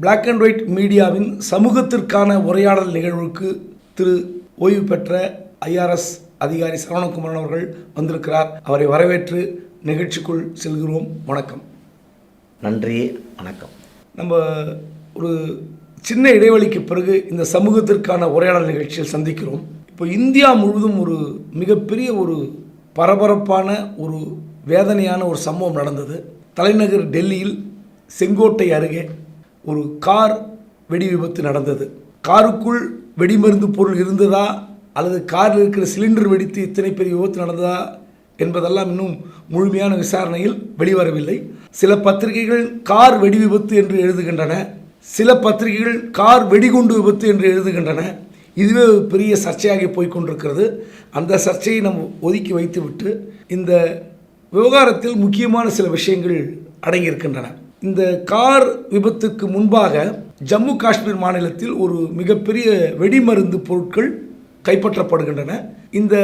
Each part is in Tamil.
பிளாக் அண்ட் ஒயிட் மீடியாவின் சமூகத்திற்கான உரையாடல் நிகழ்வுக்கு திரு ஓய்வு பெற்ற ஐஆர்எஸ் அதிகாரி சரவணகுமாரன் அவர்கள் வந்திருக்கிறார். அவரை வரவேற்று நிகழ்ச்சிக்குள் செல்கிறோம். வணக்கம். நன்றி. வணக்கம். நம்ம ஒரு சின்ன இடைவெளிக்கு பிறகு இந்த சமூகத்திற்கான உரையாடல் நிகழ்ச்சியில் சந்திக்கிறோம். இப்போ இந்தியா முழுவதும் ஒரு மிகப்பெரிய ஒரு பரபரப்பான ஒரு வேதனையான ஒரு சம்பவம் நடந்தது. தலைநகர் டெல்லியில் செங்கோட்டை அருகே. ஒரு கார் வெடி விபத்து நடந்தது. காருக்குள் வெடிமருந்து பொருள் இருந்ததா? அல்லது காரில் இருக்கிற சிலிண்டர் வெடித்து இத்தனை பெரிய விபத்து நடந்ததா? என்பதெல்லாம் இன்னும் முழுமையான விசாரணையில் வெளிவரவில்லை. சில பத்திரிகைகள் கார் வெடி விபத்து என்று எழுதுகின்றன. சில பத்திரிகைகள் கார் வெடிகுண்டு விபத்து என்று எழுதுகின்றன. இதுவே ஒரு பெரிய சர்ச்சையாகி போய்கொண்டிருக்கிறது அந்த சர்ச்சையை நாம் ஒதுக்கி வைத்துவிட்டு இந்த விவகாரத்தில் முக்கியமான சில விஷயங்கள் அடங்கியிருக்கின்றன. இந்த கார் விபத்துக்கு முன்பாக ஜம்மு காஷ்மீர் மாநிலத்தில் ஒரு மிகப்பெரிய வெடிமருந்து பொருட்கள் கைப்பற்றப்படுகின்றன. இந்த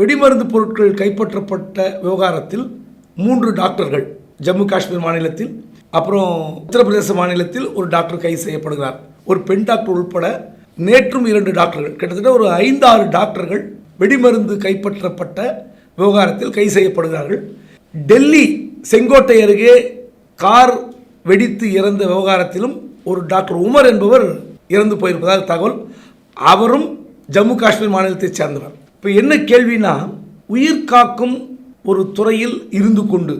வெடிமருந்து பொருட்கள் கைப்பற்றப்பட்ட விவகாரத்தில் மூன்று டாக்டர்கள் ஜம்மு காஷ்மீர் மாநிலத்தில் அப்புறம் உத்தரப்பிரதேச மாநிலத்தில் ஒரு டாக்டர் கைது செய்யப்படுகிறார். ஒரு பெண் டாக்டர் உட்பட நேற்றும் இரண்டு டாக்டர்கள் கிட்டத்தட்ட ஒரு ஐந்தாறு டாக்டர்கள் வெடிமருந்து கைப்பற்றப்பட்ட விவகாரத்தில் கைது செய்யப்படுகிறார்கள். டெல்லி செங்கோட்டை அருகே கார் வெடித்து இறந்த விவகாரத்திலும் ஒரு டாக்டர் உமர் என்பவர் இறந்து போயிருப்பதாக தகவல். அவரும் ஜம்மு காஷ்மீர் மாநிலத்தைச் சேர்ந்தவர். இப்போ என்ன கேள்வினா உயிர் காக்கும் ஒரு துறையில் இருந்து கொண்டு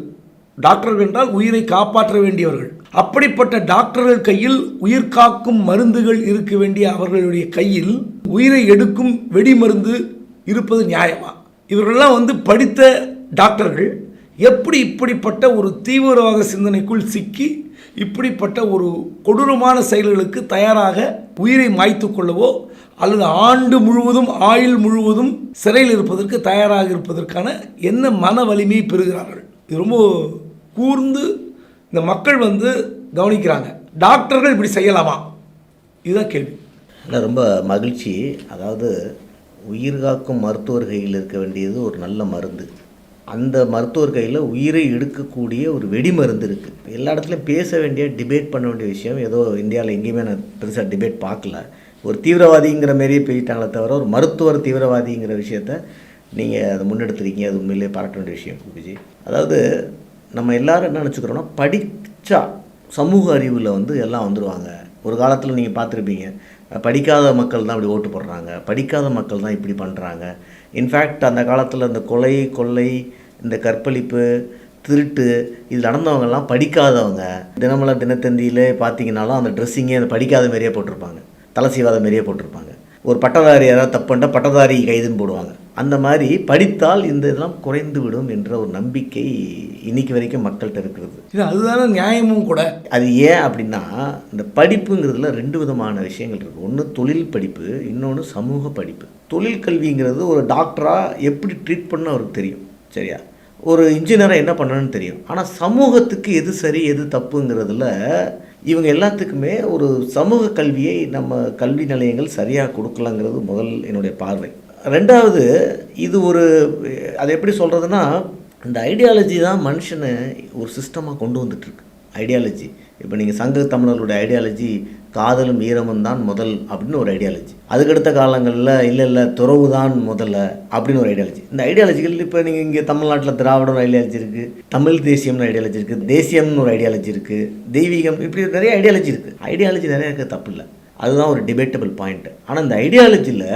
டாக்டர்கள் என்றால் உயிரை காப்பாற்ற வேண்டியவர்கள். அப்படிப்பட்ட டாக்டர்கள் கையில் உயிர் காக்கும் மருந்துகள் இருக்க வேண்டிய அவர்களுடைய கையில் உயிரை எடுக்கும் வெடி மருந்து இருப்பது நியாயமா? இவர்கள்லாம் வந்து படித்த டாக்டர்கள் எப்படி இப்படிப்பட்ட ஒரு தீவிரவாத சிந்தனைக்குள் சிக்கி இப்படிப்பட்ட ஒரு கொடூரமான செயல்களுக்கு தயாராக உயிரை மாய்த்து கொள்ளவோ அல்லது ஆண்டு முழுவதும் ஆயுள் முழுவதும் சிறையில் இருப்பதற்கு தயாராக இருப்பதற்கான என்ன மன வலிமையை பெறுகிறார்கள்? இது ரொம்ப கூர்ந்து இந்த மக்கள் வந்து கவனிக்கிறாங்க. டாக்டர்கள் இப்படி செய்யலாமா? இதுதான் கேள்வி. இல்லை ரொம்ப மகிழ்ச்சி. அதாவது உயிர் காக்கும் மருத்துவர் கையில் இருக்க வேண்டியது ஒரு நல்ல மருந்து. அந்த மருத்துவர் கையில் உயிரை எடுக்கக்கூடிய ஒரு வெடி மருந்து இருக்குது எல்லா இடத்துலையும் பேச வேண்டிய டிபேட் பண்ண வேண்டிய விஷயம். ஏதோ இந்தியாவில் எங்கேயுமே நான் பெருசாக டிபேட் பார்க்கல. ஒரு தீவிரவாதிங்கிற மாரியே போயிட்டாங்களே தவிர ஒரு மருத்துவர் தீவிரவாதிங்கிற விஷயத்த நீங்கள் அதை முன்னெடுத்துருக்கீங்க. அது உண்மையிலேயே பாராட்ட வேண்டிய விஷயம் விஜய் அதாவது நம்ம எல்லோரும் என்ன நினச்சிக்கிறோன்னா படித்தா சமூக அறிவில் வந்து எல்லாம் வந்துடுவாங்க ஒரு காலத்தில் நீங்கள் பார்த்துருப்பீங்க படிக்காத மக்கள் தான் இப்படி ஓட்டு போடுறாங்க. படிக்காத மக்கள் தான் இப்படி பண்ணுறாங்க இன்ஃபேக்ட் அந்த காலத்தில் இந்த கொலை கொள்ளை இந்த கற்பழிப்பு திருட்டு இது நடந்தவங்கெல்லாம் படிக்காதவங்க. தினமலர் தினத்தந்தியில் பார்த்தீங்கன்னாலும் அந்த ட்ரெஸ்ஸிங்கே அந்த படிக்காத மாரியே போட்டிருப்பாங்க. தலை சீவாத மாரியே போட்டிருப்பாங்க. ஒரு பட்டதாரி யாராவது தப்பு பண்ணிட்டா பட்டதாரி கைதுன்னு போடுவாங்க. அந்த மாதிரி படித்தால் இந்த இதெல்லாம் குறைந்து விடும் என்ற ஒரு நம்பிக்கை இன்னைக்கு வரைக்கும் மக்கள்கிட்ட இருக்கிறது. இது அதுதானே நியாயமும் கூட. அது ஏன் அப்படின்னா இந்த படிப்புங்கிறதுல ரெண்டு விதமான விஷயங்கள் இருக்குது ஒன்று தொழில் படிப்பு இன்னொன்று சமூக படிப்பு. தொழில் கல்விங்கிறது ஒரு டாக்டராக எப்படி ட்ரீட் பண்ண அவருக்கு தெரியும் சரியா? ஒரு இன்ஜினியராக என்ன பண்ணணும்னு தெரியும். ஆனால் சமூகத்துக்கு எது சரி எது தப்புங்கிறதுல இவங்க எல்லாத்துக்குமே ஒரு சமூக கல்வியை நம்ம கல்வி நிலையங்கள் சரியாக கொடுக்கலங்கிறது முதல் என்னுடைய பார்வை. ரெண்டாவது இது ஒரு அது எப்படி சொல்கிறதுனா இந்த ஐடியாலஜி தான் மனுஷனை ஒரு சிஸ்டமாக கொண்டு வந்துட்டுருக்கு. ஐடியாலஜி இப்போ நீங்கள் சங்க தமிழர்களுடைய ஐடியாலஜி காதலும் ஈரமும் தான் முதல் அப்படின்னு ஒரு ஐடியாலஜி அதுக்கடுத்த காலங்களில் இல்லை இல்லை துறவு தான் முதல்ல அப்படின்னு ஒரு ஐடியாலஜி இந்த ஐடியாலஜிகள் இப்போ நீங்கள் இங்கே தமிழ்நாட்டில் திராவிடம் ஐடியாலஜி இருக்குது தமிழ் தேசியம்னு ஐடியாலஜி இருக்குது தேசியம்னு ஒரு ஐடியாலஜி இருக்குது தெய்வீகம் இப்படி நிறைய ஐடியாலஜி இருக்குது ஐடியாலஜி நிறைய இருக்க தப்பு இல்லை அதுதான் ஒரு டிபேட்டபிள் பாயிண்ட் ஆனால் இந்த ஐடியாலஜியில்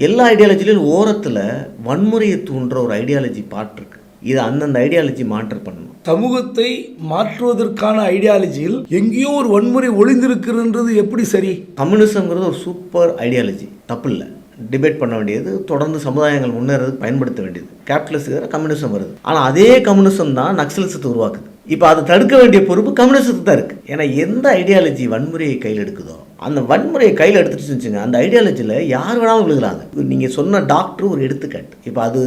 எல்லா ஐடியாலஜிலையும் ஓரத்தில் வன்முறையை தூண்டுற ஒரு ஐடியாலஜி பார்ட் இருக்குது இது அந்தந்த ஐடியாலஜி மாற்றம் பண்ணணும். சமூகத்தை மாற்றுவதற்கான ஐடியாலஜியில் எங்கேயோ ஒரு வன்முறை ஒளிந்திருக்கிறன்றது எப்படி சரி? கம்யூனிசம்ங்கிறது ஒரு சூப்பர் ஐடியாலஜி தப்பு இல்லை டிபேட் பண்ண வேண்டியது தொடர்ந்து சமுதாயங்கள் முன்னேறதுக்கு பயன்படுத்த வேண்டியது. கேபிட்டலிஸ்ட் கம்யூனிசம் வருது. ஆனால் அதே கம்யூனிசம் தான் நக்சலிசத்தை உருவாக்குது. இப்போ அதை தடுக்க வேண்டிய பொறுப்பு கம்யூனிசத்துக்கு தான் இருக்குது ஏன்னா எந்த ஐடியாலஜி வன்முறையை கையில் எடுக்குதோ அந்த வன்முறையை கையில் எடுத்துட்டு வச்சுங்க அந்த ஐடியாலஜியில் யார் வேணாலும் விழுகிறாங்க. நீங்கள் சொன்ன டாக்டர் ஒரு எடுத்துக்காட்டு. இப்போ அது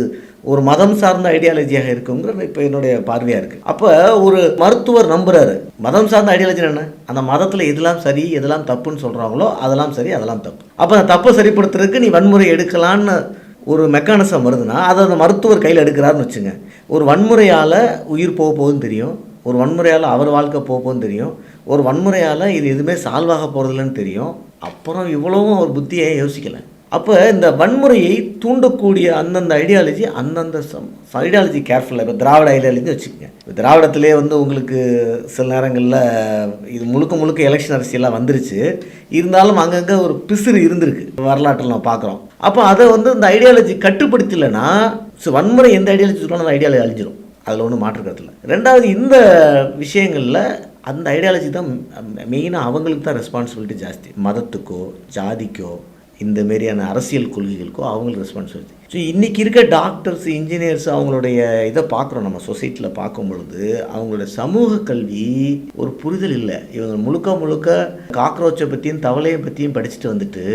ஒரு மதம் சார்ந்த ஐடியாலஜியாக இருக்குங்கிற இப்போ என்னுடைய பார்வையாக இருக்குது அப்போ ஒரு மருத்துவர் நம்புறாரு. மதம் சார்ந்த ஐடியாலஜி என்ன? அந்த மதத்தில் எதெல்லாம் சரி எதெல்லாம் தப்புன்னு சொல்கிறாங்களோ அதெல்லாம் சரி அதெல்லாம் தப்பு. அப்போ அந்த தப்பை சரிப்படுத்துறதுக்கு நீ வன்முறை எடுக்கலான்னு ஒரு மெக்கானிசம் வருதுன்னா அதை அந்த மருத்துவர் கையில் எடுக்கிறாருன்னு வச்சுங்க. ஒரு வன்முறையால் உயிர் போக போகுதுன்னு தெரியும். ஒரு வன்முறையால் அவர் வாழ்க்கை போக போகுதுன்னு தெரியும். ஒரு வன்முறையால் இது எதுவுமே சால்வாக போகிறதில்லன்னு தெரியும். அப்புறம் இவ்வளவும் ஒரு புத்தியை யோசிக்கலை. அப்போ இந்த வன்முறையை தூண்டக்கூடிய அந்தந்த ஐடியாலஜி அந்தந்த ஐடியாலஜி கேர்ஃபுல்லாக இப்போ திராவிட ஐடியாலஜி வச்சுக்கோங்க. இப்போ திராவிடத்திலே வந்து உங்களுக்கு சில நேரங்களில் இது முழுக்க முழுக்க எலெக்ஷன் அரசியலாக வந்துருச்சு. இருந்தாலும் அங்கங்கே ஒரு பிசிறு இருந்திருக்கு. வரலாற்றில் நம்ம பார்க்குறோம் அப்போ அதை வந்து இந்த ஐடியாலஜி கட்டுப்படுத்தலைன்னா ஸோ வன்முறை எந்த ஐடியாலஜி இருக்கணும் அந்த ஐடியாலஜி அழிஞ்சிடும் அதில் ஒன்றும் மாற்றுக்கிறதுல இல்லை ரெண்டாவது இந்த விஷயங்களில் அந்த ஐடியாலஜி தான் மெயினாக அவங்களுக்கு தான் ரெஸ்பான்சிபிலிட்டி ஜாஸ்தி. மதத்துக்கோ ஜாதிக்கோ இந்த மாரியான அரசியல் கொள்கைகளுக்கோ அவங்களுக்கு ரெஸ்பான்சிபிலிட்டி ஸோ இன்றைக்கி இருக்க டாக்டர்ஸ் இன்ஜினியர்ஸ் அவங்களுடைய இதை பார்க்குறோம். நம்ம சொசைட்டியில் பார்க்கும் பொழுது அவங்களுடைய சமூக கல்வி ஒரு புரிதல் இல்லை. இவங்க முழுக்க முழுக்க காக்ரோச்சை பற்றியும் தவளையை பற்றியும் படிச்சுட்டு வந்துட்டு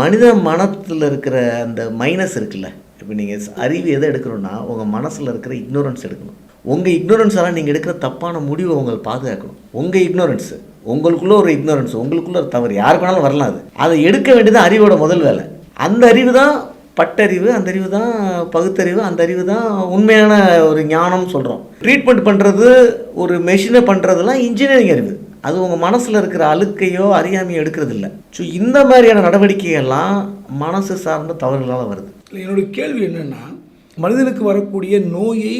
மனித மனத்தில் இருக்கிற அந்த மைனஸ் இருக்குல்ல. இப்போ நீங்கள் அறிவு எதை எடுக்கணும்னா உங்கள் மனசில் இருக்கிற இக்னோரன்ஸ் எடுக்கணும். உங்கள் இக்னோரன்ஸால் நீங்கள் எடுக்கிற தப்பான முடிவை உங்களை பாதுகாக்கணும். உங்கள் இக்னோரன்ஸு உங்களுக்குள்ளே ஒரு இக்னோரன்ஸ் உங்களுக்குள்ள ஒரு தவறு யாருக்கு வேணாலும் வரலாம் அது. அதை எடுக்க வேண்டியது அறிவோட முதல் வேலை. அந்த அறிவு தான் பட்டறிவு அந்த அறிவு தான் பகுத்தறிவு அந்த அறிவு தான் உண்மையான ஒரு ஞானம் சொல்கிறோம் ட்ரீட்மெண்ட் பண்ணுறது ஒரு மெஷினை பண்ணுறதுலாம் இன்ஜினியரிங் அறிவு. அது உங்கள் மனசில் இருக்கிற அழுக்கையோ அறியாமையோ எடுக்கிறது இல்லை ஸோ இந்த மாதிரியான நடவடிக்கைகள்லாம் மனசு சார்ந்த தவறுகளால் வருது. இல்லை, கேள்வி என்னென்னா மனிதனுக்கு வரக்கூடிய நோயை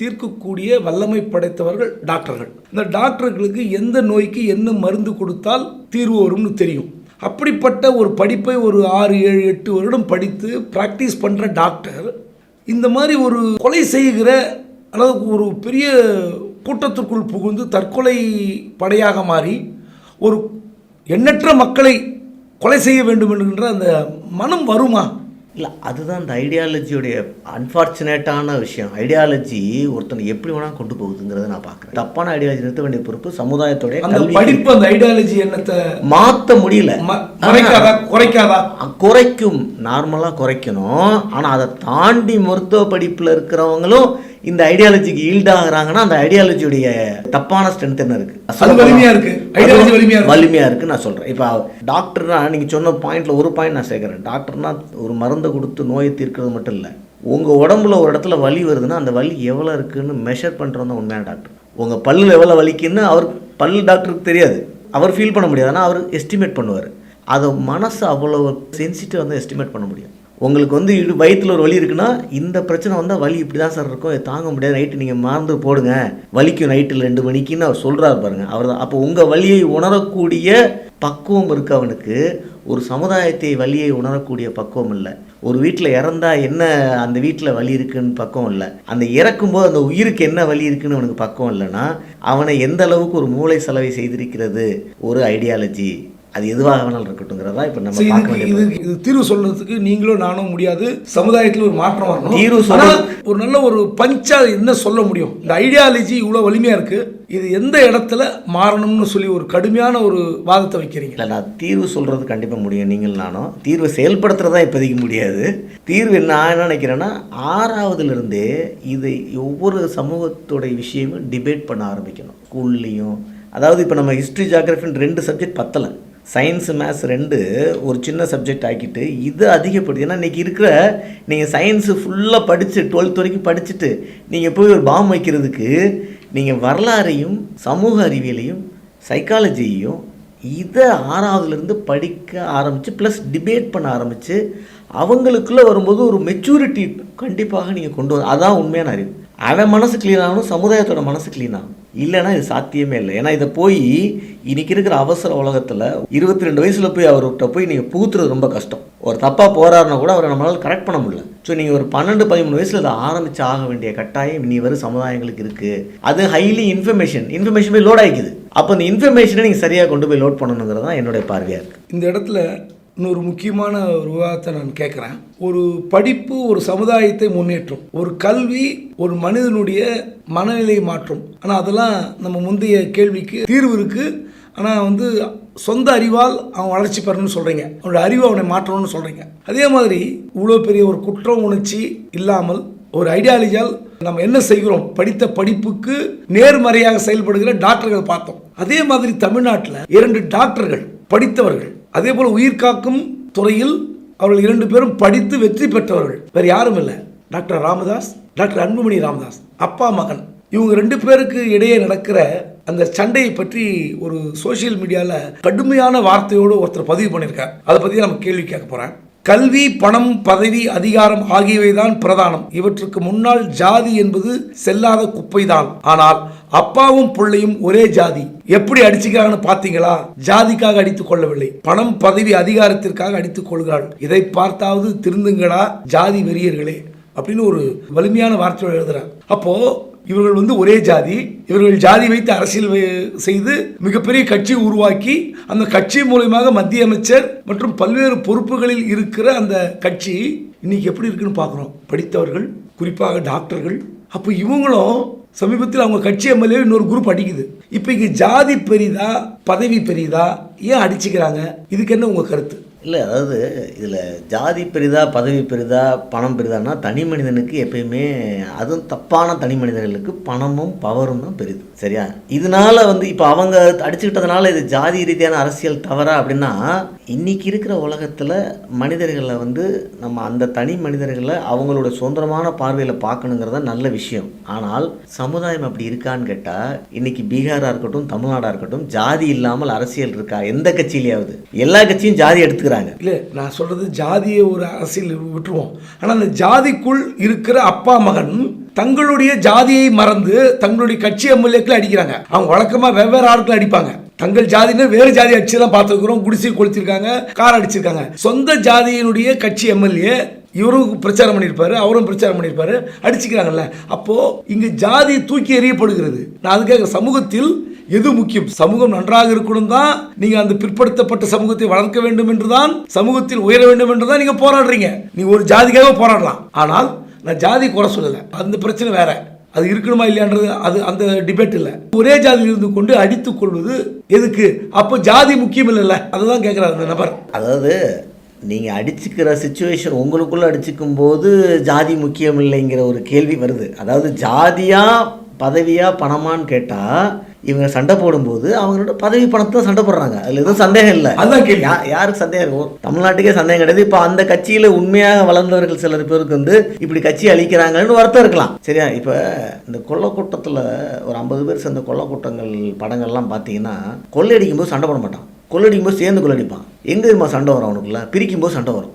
தீர்க்கக்கூடிய வல்லமை படைத்தவர்கள் டாக்டர்கள். இந்த டாக்டர்களுக்கு எந்த நோய்க்கு என்ன மருந்து கொடுத்தால் தீர்வு வரும்னு தெரியும். அப்படிப்பட்ட ஒரு படிப்பை ஒரு ஆறு ஏழு எட்டு வருடம் படித்து ப்ராக்டிஸ் பண்ணுற டாக்டர் இந்த மாதிரி ஒரு கொலை செய்கிற அளவுக்கு ஒரு பெரிய கூட்டத்திற்குள் புகுந்து தற்கொலை படையாக மாறி ஒரு எண்ணற்ற மக்களை கொலை செய்ய வேண்டும் என்கின்ற அந்த மனம் வருமா? இல்லை அதுதான் அந்த ஐடியாலஜியோடைய அன்ஃபார்ச்சுனேட்டான விஷயம். ஐடியாலஜி ஒருத்தனை எப்படி வேணால் கொண்டு போகுதுங்கிறத நான் பார்க்குறேன். தப்பான ஐடியாலஜி நிறுத்த வேண்டிய பொறுப்பு சமுதாயத்துடைய படிப்பு அந்த ஐடியாலஜி எண்ணத்தை மாற்ற முடியல. குறைக்காதா? குறைக்காதா? குறைக்கும். நார்மலாக குறைக்கணும். ஆனால் அதை தாண்டி மருத்துவ படிப்பில் இருக்கிறவங்களும் இந்த ஐடியாலஜிக்கு ஈல்டாகிறாங்கன்னா அந்த ஐடியாலஜியுடைய தப்பான ஸ்ட்ரென்த் என்ன இருக்கு? வலிமையா இருக்கு. வலிமையா இருக்கு. நான் சொல்றேன். இப்போ டாக்டர்னா நீங்க சொன்ன பாயிண்ட்ல ஒரு பாயிண்ட் நான் சேர்க்குறேன். டாக்டர்னா ஒரு மருந்தை கொடுத்து நோயை தீர்க்கிறது மட்டும் இல்லை. உங்க உடம்புல ஒரு இடத்துல வலி வருதுன்னா அந்த வலி எவ்வளோ இருக்குன்னு மெஷர் தான் உண்மையான டாக்டர் உங்க பல்லுல எவ்வளோ வலிக்குன்னு அவர் பல் டாக்டருக்கு தெரியாது. அவர் ஃபீல் பண்ண முடியாது. ஆனால் அவர் எஸ்டிமேட் பண்ணுவார். அதை மனசு அவ்வளோ சென்சிட்டிவ் வந்து எஸ்டிமேட் பண்ண முடியும் உங்களுக்கு வந்து இடு வயிற்றுல ஒரு வலி இருக்குன்னா இந்த பிரச்சனை வந்தால் வலி இப்படி தான் சார் இருக்கும். தாங்க முடியாது. நைட்டு நீங்கள் மறந்து போடுங்க. வலிக்கும் நைட்டில் ரெண்டு மணிக்குன்னு அவர் சொல்கிறாரு பாருங்கள் அவர் தான் அப்போ உங்கள் வலியை உணரக்கூடிய பக்குவம் இருக்கு அவனுக்கு. ஒரு சமுதாயத்தை வலியை உணரக்கூடிய பக்குவம் இல்லை. ஒரு வீட்டில் இறந்தா என்ன அந்த வீட்டில் வலி இருக்குன்னு பக்கம் இல்லை. அந்த இறக்கும்போது அந்த உயிருக்கு என்ன வலி இருக்குன்னு அவனுக்கு பக்குவம் இல்லைன்னா அவனை எந்த அளவுக்கு ஒரு மூளை செலவை செய்திருக்கிறது? ஒரு ஐடியாலஜி. அது எதுவாக வேணாலும் இருக்கட்டும்ங்கிறதா இப்போ நம்ம பார்க்க இதுக்கு வேண்டிய இது தீர்வு சொல்றதுக்கு நீங்களும் நானும் முடியாது. சமுதாயத்தில் ஒரு மாற்றம் வரணும். தீர்வு சொல்ல- ஒரு நல்ல ஒரு பஞ்சா என்ன சொல்ல முடியும்? இந்த ஐடியாலஜி இவ்வளோ வலிமையா இருக்கு. இது எந்த இடத்துல மாறணும்னு சொல்லி ஒரு கடுமையான ஒரு வாதத்தை வைக்கிறீங்க? இல்லை நான் தீர்வு சொல்கிறது கண்டிப்பாக முடியும் நீங்கள் நானும். தீர்வை செயல்படுத்துறதா இப்போதைக்கு முடியாது. தீர்வு நான் என்ன நினைக்கிறேன்னா ஆறாவதுலேருந்தே இது ஒவ்வொரு சமூகத்தோடைய விஷயமும் டிபேட் பண்ண ஆரம்பிக்கணும். ஸ்கூல்லையும் அதாவது இப்போ நம்ம ஹிஸ்ட்ரி ஜாகிரபின்னு ரெண்டு சப்ஜெக்ட் பத்தலை. சயின்ஸு மேத்ஸ் ரெண்டு ஒரு சின்ன சப்ஜெக்ட் ஆக்கிட்டு இது அதிகப்படுது. ஏன்னா இன்றைக்கி இருக்கிற நீங்கள் சயின்ஸு ஃபுல்லாக படித்து டுவெல்த் வரைக்கும் படிச்சுட்டு நீங்கள் போய் ஒரு பாம் வைக்கிறதுக்கு நீங்கள் வரலாறையும் சமூக அறிவியலையும் சைக்காலஜியையும் இதை ஆறாவதுலேருந்து படிக்க ஆரம்பித்து ப்ளஸ் டிபேட் பண்ண ஆரம்பித்து அவங்களுக்குள்ளே வரும்போது ஒரு மெச்சூரிட்டி கண்டிப்பாக நீங்கள் கொண்டு வர அதான் உண்மையான அறிவு. அவன் மனசு க்ளீன் ஆகணும் சமுதாயத்தோட மனசு க்ளீன் ஆகணும். இல்லைன்னா இது சாத்தியமே இல்லை. ஏன்னா இதை போய் இன்னைக்கு இருக்கிற அவசர உலகத்தில் இருபத்தி ரெண்டு வயசில் போய் அவர்கிட்ட போய் நீங்கள் புகுத்துறது ரொம்ப கஷ்டம். ஒரு தப்பாக போறாருன்னா கூட அவரை நம்மளால் கரெக்ட் பண்ண முடியல. ஸோ நீங்கள் ஒரு பன்னெண்டு பதிமூணு வயசில் அதை ஆரம்பித்து ஆக வேண்டிய கட்டாயம் இனி வரும் சமுதாயங்களுக்கு இருக்குது அது ஹைலி இன்ஃபர்மேஷன் இன்ஃபர்மேஷன் போய் லோட் ஆகிக்குது அப்போ அந்த இன்ஃபர்மேஷனை நீங்கள் சரியாக கொண்டு போய் லோட் பண்ணணுங்கிறது தான் என்னுடைய பார்வையாக இருக்குது இந்த இடத்துல இன்னொரு முக்கியமான ஒரு விவாதத்தை நான் கேட்குறேன். ஒரு படிப்பு ஒரு சமுதாயத்தை முன்னேற்றும். ஒரு கல்வி ஒரு மனிதனுடைய மனநிலை மாற்றும். ஆனால் அதெல்லாம் நம்ம முந்தைய கேள்விக்கு தீர்வு இருக்கு. ஆனால் வந்து சொந்த அறிவால் அவன் வளர்ச்சி பெறணும்னு சொல்கிறீங்க அவனோட அறிவு அவனை மாற்றணும்னு சொல்கிறீங்க அதே மாதிரி இவ்வளோ பெரிய ஒரு குற்ற உணர்ச்சி இல்லாமல் ஒரு ஐடியாலஜியால் நம்ம என்ன செய்கிறோம்? படித்த படிப்புக்கு நேர்மறையாக செயல்படுகிற டாக்டர்கள் பார்த்தோம். அதே மாதிரி தமிழ்நாட்டில் இரண்டு டாக்டர்கள் படித்தவர்கள். அதே போல் உயிர் காக்கும் துறையில் அவர்கள் இரண்டு பேரும் படித்து வெற்றி பெற்றவர்கள். வேறு யாரும் இல்லை. டாக்டர் ராமதாஸ் டாக்டர் அன்புமணி ராமதாஸ் அப்பா மகன். இவங்க ரெண்டு பேருக்கு இடையே நடக்கிற அந்த சண்டையை பற்றி ஒரு சோஷியல் மீடியாவில் கடுமையான வார்த்தையோடு ஒருத்தர் பதிவு பண்ணியிருக்கார். அதை பற்றி நம்ம கேள்வி கேட்க போகிறேன் கல்வி பணம் பதவி அதிகாரம் ஆகியவைதான் பிரதானம். இவற்றுக்கு முன்னால் ஜாதி என்பது செல்லாத குப்பைதான். ஆனால் அப்பாவும் பிள்ளையும் ஒரே ஜாதி. எப்படி அடிச்சுக்கிறாங்கன்னு பாத்தீங்களா ஜாதிக்காக அடித்துக் கொள்ளவில்லை. பணம் பதவி அதிகாரத்திற்காக அடித்துக் கொள்கிறாள். இதை பார்த்தாவது திருந்துங்களா? ஜாதி வெறியர்களே. அப்படின்னு ஒரு வலிமையான வார்த்தையோடு எழுதுறாங்க அப்போ இவர்கள் வந்து ஒரே ஜாதி. இவர்கள் ஜாதி வைத்து அரசியல் செய்து மிகப்பெரிய கட்சி உருவாக்கி அந்த கட்சி மூலயமாக மத்திய அமைச்சர் மற்றும் பல்வேறு பொறுப்புகளில் இருக்கிற அந்த கட்சி இன்னைக்கு எப்படி இருக்குன்னு பார்க்குறோம். படித்தவர்கள் குறிப்பாக டாக்டர்கள். அப்போ இவங்களும் சமீபத்தில் அவங்க கட்சி எம்எல்ஏ இன்னொரு குரூப் அடிக்குது. இப்போ இங்கே ஜாதி பெரிதா பதவி பெரிதா ஏன் அடிச்சுக்கிறாங்க? இதுக்கு என்ன உங்கள் கருத்து? இல்லை அதாவது இதில் ஜாதி பெரிதா பதவி பெரிதா பணம் பெரிதான்னா தனி மனிதனுக்கு எப்பயுமே அதுவும் தப்பான தனி மனிதர்களுக்கு பணமும் பவரும் தான் பெரிது. சரியா? இதனால வந்து இப்போ அவங்க அடிச்சுக்கிட்டதுனால இது ஜாதி ரீதியான அரசியல் தவறா அப்படின்னா இன்னைக்கு இருக்கிற உலகத்தில் மனிதர்களை வந்து நம்ம அந்த தனி மனிதர்களை அவங்களோட சுதந்திரமான பார்வையில் பார்க்கணுங்கிறத நல்ல விஷயம். ஆனால் சமுதாயம் அப்படி இருக்கான்னு கேட்டால் இன்னைக்கு பீகாராக இருக்கட்டும் தமிழ்நாடாக இருக்கட்டும் ஜாதி இல்லாமல் அரசியல் இருக்கா? எந்த கட்சியிலையாவது? எல்லா கட்சியும் ஜாதி எடுத்துக்கிறாங்க இல்லை நான் சொல்றது ஜாதியை ஒரு அரசியல் விட்டுருவோம். ஆனால் அந்த ஜாதிக்குள் இருக்கிற அப்பா மகன் தங்களுடைய ஜாதியை மறந்து தங்களுடைய கட்சி எம்எல்ஏக்கள் அடிக்கிறாங்க. அவங்க வழக்கமாக வெவ்வேறு ஆட்கள் அடிப்பாங்க. தங்கள் ஜாதினா வேறு ஜாதி அடிச்சு தான் பார்த்துருக்குறோம். குடிசை கொளுத்திருக்காங்க கார் அடிச்சிருக்காங்க. சொந்த ஜாதியினுடைய கட்சி எம்எல்ஏ இவரும் பிரச்சாரம் பண்ணியிருப்பாரு அவரும் பிரச்சாரம் பண்ணியிருப்பாரு அடிச்சுக்கிறாங்கல்ல. அப்போது இங்கே ஜாதி தூக்கி எறியப்படுகிறது. நான் அதுக்காக சமூகத்தில் எது முக்கியம்? சமூகம் நன்றாக இருக்கணும் தான் நீங்கள் அந்த பிற்படுத்தப்பட்ட சமூகத்தை வளர்க்க வேண்டும் என்று தான் சமூகத்தில் உயர வேண்டும் என்று தான் நீங்கள் போராடுறீங்க. நீங்கள் ஒரு ஜாதிக்காக போராடலாம். ஆனால் நான் ஜாதி குறை சொல்லலை. அந்த பிரச்சனை வேற. அது இருக்கணுமா இல்லையான்றது அது அந்த டிபேட் இல்லை. ஒரே ஜாதியில் இருந்து கொண்டு அடித்துக் கொள்வது எதுக்கு? அப்போ ஜாதி முக்கியம் இல்லைல்ல. அதுதான் கேட்குறாரு அந்த நபர். அதாவது நீங்கள் அடிச்சுக்கிற சுச்சுவேஷன் உங்களுக்குள்ளே அடிச்சுக்கும் போது ஜாதி முக்கியம் இல்லைங்கிற ஒரு கேள்வி வருது. அதாவது ஜாதியா பதவியா பணமான்னு கேட்டால் இவங்க சண்டை போடும்போது அவங்களோட பதவி பணத்தை சண்டை போடுறாங்க. அதில் எதுவும் சந்தேகம் இல்லை. அதான் கேள்வி. யாருக்கு சந்தேகம் இருக்கும்? தமிழ்நாட்டுக்கே சந்தேகம் கிடையாது. இப்போ அந்த கட்சியில் உண்மையாக வளர்ந்தவர்கள் சிலர் பேருக்கு வந்து இப்படி கட்சி அழிக்கிறாங்கன்னு வருத்தம் இருக்கலாம். சரியா? இப்போ இந்த கொள்ளக்கூட்டத்தில் ஒரு ஐம்பது பேர் சேர்ந்த கொள்ளக்கூட்டங்கள் படங்கள்லாம் பார்த்தீங்கன்னா கொள்ளையடிக்கும் போது சண்டை போட மாட்டான் கொள்ளடிக்கும் போது சேர்ந்து கொள்ளடிப்பான் எங்கே தெரியுமா சண்டை வரும் அவனுக்குள்ள? பிரிக்கும் போது சண்டை வரும்.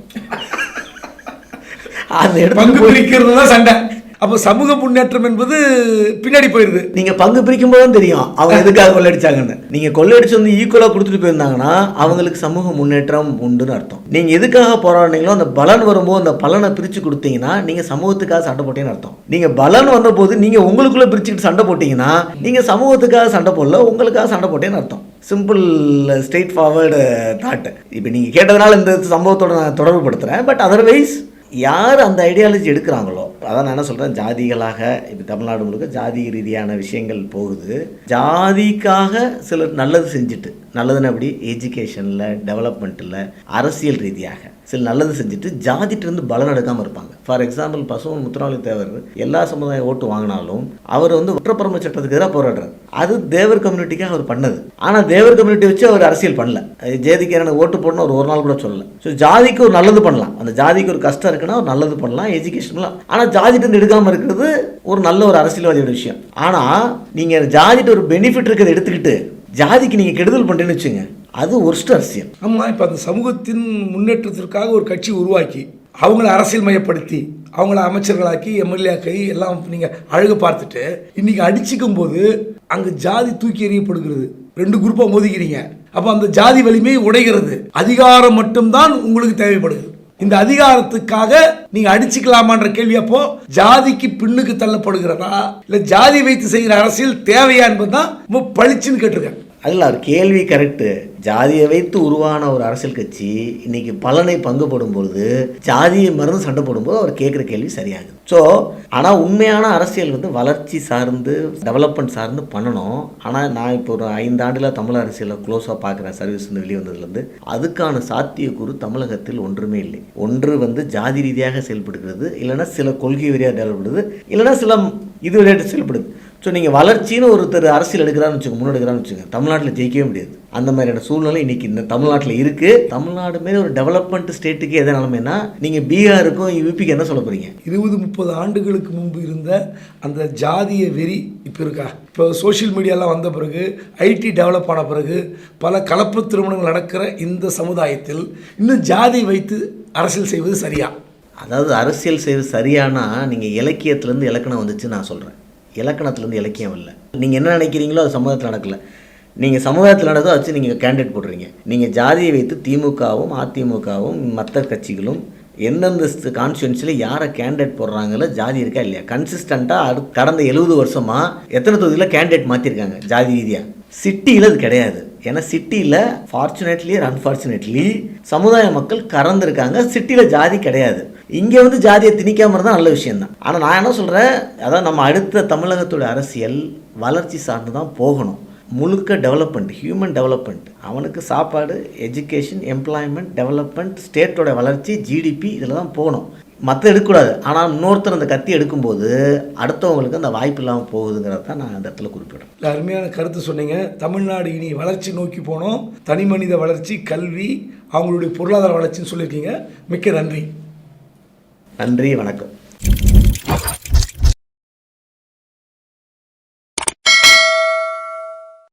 அந்த இடத்துல பிரிக்கிறது தான் சண்டை. அப்போ சமூக முன்னேற்றம் என்பது பின்னாடி போயிருது. நீங்க பங்கு பிரிக்கும் போதும் தெரியும். அவங்க எதுக்காக கொள்ளடிச்சாங்கன்னு. நீங்க கொள்ளடிச்சு வந்து ஈக்குவலா கொடுத்துட்டு போயிருந்தாங்கன்னா அவங்களுக்கு சமூக முன்னேற்றம் உண்டுன்னு அர்த்தம். நீங்க எதுக்காக போராடுனீங்களோ அந்த பலன் வரும்போது அந்த பலனை பிரிச்சு கொடுத்தீங்கன்னா நீங்க சமூகத்துக்காக சண்டை போட்டீங்கன்னு அர்த்தம். நீங்க பலன் வந்த போது நீங்க உங்களுக்குள்ள பிரிச்சுக்கிட்டு சண்டை போட்டீங்கன்னா நீங்க சமூகத்துக்காக சண்டை போடல உங்களுக்காக சண்டை போட்டேன்னு அர்த்தம். சிம்பிள் ஸ்ட்ரெயிட் ஃபார்வர்டு தாட் இப்போ நீங்கள் கேட்டதுனால இந்த சம்பவத்தோட நான் தொடர்பு படுத்துகிறேன் பட் அதர்வைஸ் யார் அந்த ஐடியாலஜி எடுக்கிறாங்களோ அதான் நான் என்ன சொல்கிறேன் ஜாதிகளாக இப்போ தமிழ்நாடு முழுக்க ஜாதி ரீதியான விஷயங்கள் போகுது. ஜாதிக்காக சிலர் நல்லது செஞ்சுட்டு நல்லதுன்னு அப்படி எஜுகேஷனில் டெவலப்மெண்ட்டில் அரசியல் ரீதியாக சில நல்லது செஞ்சுட்டு ஜாதிட்டிருந்து பலன் எடுக்காமல் இருப்பாங்க. ஃபார் எக்ஸாம்பிள் பசுவன் முத்துராமலி தேவர் எல்லா சமுதாய ஓட்டு வாங்கினாலும் அவர் வந்து ஒற்றப்பரம சட்டத்துக்கு எதிராக போராடுறாரு. அது தேவர் கம்யூனிட்டிக்காக அவர் பண்ணது. ஆனால் தேவர் கம்யூனிட்டி வச்சு அவர் அரசியல் பண்ணல. அது ஜேதிக்கு எனக்கு ஓட்டு போடணும் அவர் ஒரு நாள் கூட சொல்லலை. ஸோ ஜாதிக்கு ஒரு நல்லது பண்ணலாம். அந்த ஜாதிக்கு ஒரு கஷ்டம் இருக்குன்னா ஒரு நல்லது பண்ணலாம் எஜுகேஷன் பண்ணலாம். ஆனால் ஜாதிட்டு எடுக்காமல் இருக்கிறது ஒரு நல்ல ஒரு அரசியல்வாதியோட விஷயம். ஆனால் நீங்கள் ஜாதிட்டு ஒரு பெனிஃபிட் இருக்கிறத எடுத்துக்கிட்டு ஜாதிக்கு நீங்கள் கெடுதல் பண்ணுறேன்னு வச்சுங்க அது ஒர்ஸ்ட் அரசியல். ஆமாம் இப்போ அந்த சமூகத்தின் முன்னேற்றத்திற்காக ஒரு கட்சி உருவாக்கி அவங்கள அரசியல் மையப்படுத்தி அவங்கள அமைச்சர்களாக்கி எம்எல்ஏக்கை எல்லாம் நீங்கள் அழகு பார்த்துட்டு இன்னைக்கு அடிச்சிக்கும் போது அங்கே ஜாதி தூக்கி எறியப்படுகிறது. ரெண்டு குரூப்பாக மோதிக்கிறீங்க. அப்போ அந்த ஜாதி வலிமை உடைகிறது. அதிகாரம் மட்டும்தான் உங்களுக்கு தேவைப்படுது இந்த அதிகாரத்துக்காக நீங்க அடிச்சுக்கலாமான்ற கேள்வி அப்போ ஜாதிக்கு பின்னுக்கு தள்ளப்படுகிறதா? இல்ல ஜாதி வைத்து செய்கிற அரசியல் தேவையா என்பதுதான் ரொம்ப பளிச்சுன்னு கேட்டிருக்கேன். அதில் அவர் கேள்வி கரெக்டு ஜாதியை வைத்து உருவான ஒரு அரசியல் கட்சி இன்னைக்கு பலனை பங்கு போடும் பொழுது ஜாதியை மறந்து சண்டை போடும்போது அவர் கேட்குற கேள்வி சரியாகுது. ஸோ ஆனால் உண்மையான அரசியல் வந்து வளர்ச்சி சார்ந்து டெவலப்மெண்ட் சார்ந்து பண்ணணும். ஆனால் நான் இப்போ ஒரு ஐந்து ஆண்டுல தமிழ் அரசியலை க்ளோஸாக பார்க்குறேன் சர்வீஸ் வந்து வெளியே வந்ததுலேருந்து அதுக்கான சாத்தியக்கூறு தமிழகத்தில் ஒன்றுமே இல்லை. ஒன்று வந்து ஜாதி ரீதியாக செயல்படுகிறது இல்லைன்னா சில கொள்கை வரியாக செயல்படுது இல்லைன்னா சில இது விளையாட்டு செயல்படுது. ஸோ நீங்கள் வளர்ச்சின்னு ஒருத்தர் அரசியல் எடுக்கிறான்னு வச்சுக்கோங்க முன்னெடுக்கிறான்னு வச்சுக்கோங்க தமிழ்நாட்டில் ஜெயிக்கவே முடியாது. அந்த மாதிரியான சூழ்நிலை இன்னைக்கு இந்த தமிழ்நாட்டில் இருக்குது தமிழ்நாடு மாரி ஒரு டெவலப்மெண்ட் ஸ்டேட்டுக்கு எதை நிலமைன்னா நீங்கள் பீகாருக்கும் யூபிக்கு என்ன சொல்ல போகிறீங்க இருபது முப்பது ஆண்டுகளுக்கு முன்பு இருந்த அந்த ஜாதிய வெறி இப்போ இருக்கா? இப்போ சோஷியல் மீடியாலாம் வந்த பிறகு ஐடி டெவலப் ஆன பிறகு பல கலப்பு திருமணங்கள் நடக்கிற இந்த சமுதாயத்தில் இன்னும் ஜாதி வைத்து அரசியல் செய்வது சரியா? அதாவது அரசியல் செய்வது சரியானா நீங்கள் இலக்கியத்துலேருந்து இலக்கணம் வந்துச்சு நான் சொல்கிறேன் இலக்கணத்துலேருந்து இலக்கியம் இல்லை. நீங்கள் என்ன நினைக்கிறீங்களோ அது சமுதாயத்தில் நடக்கல. நீங்கள் சமுதாயத்தில் நடந்ததை வச்சு நீங்கள் கேண்டிடேட் போடுறீங்க. நீங்கள் ஜாதியை வைத்து திமுகவும் அதிமுகவும் மற்ற கட்சிகளும் எந்தெந்த கான்ஸ்டுவன்சியில் யாரை கேண்டிடேட் போடுறாங்களோ ஜாதி இருக்கா இல்லையா? கன்சிஸ்டண்ட்டாக அடு கடந்த எழுபது வருஷமாக எத்தனை தொகுதியில் கேண்டிடேட் மாற்றிருக்காங்க ஜாதி ரீதியாக சிட்டியில் அது கிடையாது. ஏன்னா சிட்டியில் ஃபார்ச்சுனேட்லி அன்ஃபார்ச்சுனேட்லி சமுதாய மக்கள் கறந்துருக்காங்க. சிட்டியில் ஜாதி கிடையாது. இங்கே வந்து ஜாதியை திணிக்காமல் இருந்தால் நல்ல விஷயம்தான். ஆனால் நான் என்ன சொல்கிறேன் அதான் நம்ம அடுத்த தமிழகத்தோட அரசியல் வளர்ச்சி சார்ந்து தான் போகணும். முழுக்க டெவலப்மெண்ட் ஹியூமன் டெவலப்மெண்ட் அவனுக்கு சாப்பாடு எஜுகேஷன் எம்ப்ளாய்மெண்ட் டெவலப்மெண்ட் ஸ்டேட்டோட வளர்ச்சி ஜிடிபி இதில் தான் போகணும். மற்ற எடுக்கக்கூடாது. ஆனால் இன்னொருத்தர் அந்த கத்தி எடுக்கும்போது அடுத்தவங்களுக்கு அந்த வாய்ப்பு இல்லாமல் போகுதுங்கிறத தான் நான் அந்த இடத்துல குறிப்பிடுறேன். இல்லை அருமையான கருத்து சொன்னீங்க. தமிழ்நாடு இனி வளர்ச்சி நோக்கி போனோம். தனி மனித வளர்ச்சி கல்வி அவங்களுடைய பொருளாதார வளர்ச்சின்னு சொல்லியிருக்கீங்க. மிக்க நன்றி. நன்றி வணக்கம்.